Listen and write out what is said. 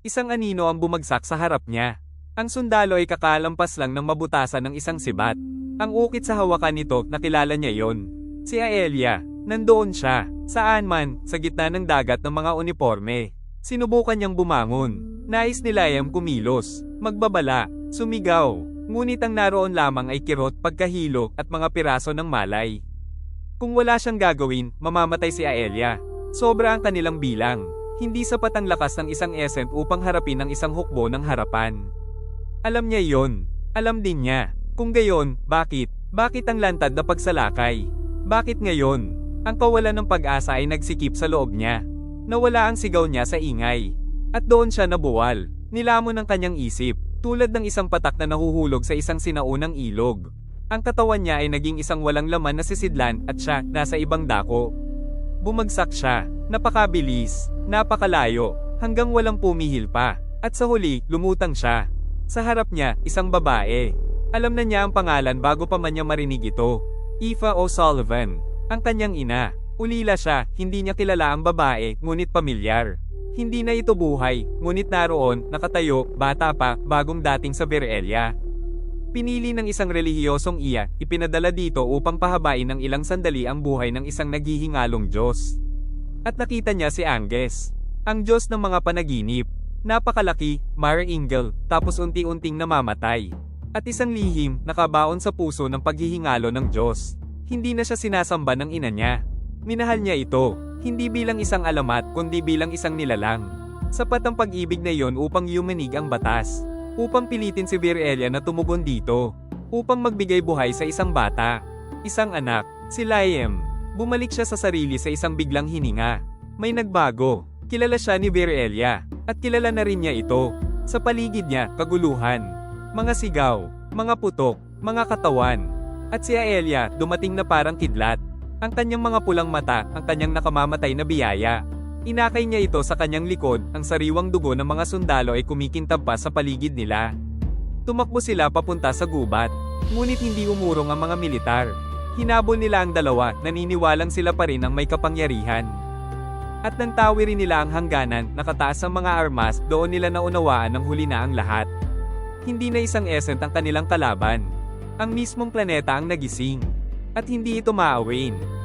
Isang anino ang bumagsak sa harap niya. Ang sundalo ay kakalampas lang ng mabutasan ng isang sibat. Ang ukit sa hawakan nito, nakilala niya yon. Si Aelia, nandoon siya, saan man, sa gitna ng dagat ng mga uniforme. Sinubukan niyang bumangon. Nais ni Liam kumilos, magbabala, sumigaw. Ngunit ang naroon lamang ay kirot, pagkahilo, at mga piraso ng malay. Kung wala siyang gagawin, mamamatay si Aelia. Sobra ang kanilang bilang. Hindi sapat ang lakas ng isang essent upang harapin ang isang hukbo ng harapan. Alam niya yon. Alam din niya. Kung gayon, bakit? Bakit ang lantad na pagsalakay? Bakit ngayon? Ang kawalan ng pag-asa ay nagsikip sa loob niya. Nawala ang sigaw niya sa ingay. At doon siya nabuwal. Nilamon ang kanyang isip, tulad ng isang patak na nahuhulog sa isang sinaunang ilog. Ang katawan niya ay naging isang walang laman na sisidlan at siya nasa ibang dako. Bumagsak siya, napakabilis, napakalayo, hanggang walang pumihil pa. At sa huli, lumutang siya. Sa harap niya, isang babae. Alam na niya ang pangalan bago pa man niya marinig ito. Aoife O'Sullivan, ang kanyang ina. Ulila siya, hindi niya kilala ang babae, ngunit pamilyar. Hindi na ito buhay, ngunit naroon, nakatayo, bata pa, bagong dating sa Berelia. Pinili ng isang relihiyosong iya, ipinadala dito upang pahabain ng ilang sandali ang buhay ng isang naghihingalong Diyos. At nakita niya si Anges, ang Diyos ng mga panaginip. Napakalaki, Mare Ingel, tapos unti-unting namamatay. At isang lihim, nakabaon sa puso ng paghihingalo ng Diyos. Hindi na siya sinasamba ng ina niya. Minahal niya ito, hindi bilang isang alamat kundi bilang isang nilalang. Sapat ang pag-ibig na iyon upang yumanig ang batas. Upang pilitin si Virelia na tumugon dito. Upang magbigay buhay sa isang bata. Isang anak, si Liam. Bumalik siya sa sarili sa isang biglang hininga. May nagbago. Kilala siya ni Virelia. At kilala na rin niya ito. Sa paligid niya, kaguluhan. Mga sigaw, mga putok, mga katawan. At si Aelia, dumating na parang kidlat. Ang kanyang mga pulang mata, ang kanyang nakamamatay na biyaya. Inakay niya ito sa kanyang likod, ang sariwang dugo ng mga sundalo ay kumikintab pa sa paligid nila. Tumakbo sila papunta sa gubat, ngunit hindi umurong ang mga militar. Hinabol nila ang dalawa, naniniwalang sila pa rin ang may kapangyarihan. At nang tawirin nila ang hangganan, nakataas ang mga armas, doon nila naunawaan ng huli na ang lahat. Hindi na isang essent ang kanilang kalaban. Ang mismong planeta ang nagising. At hindi ito maawin.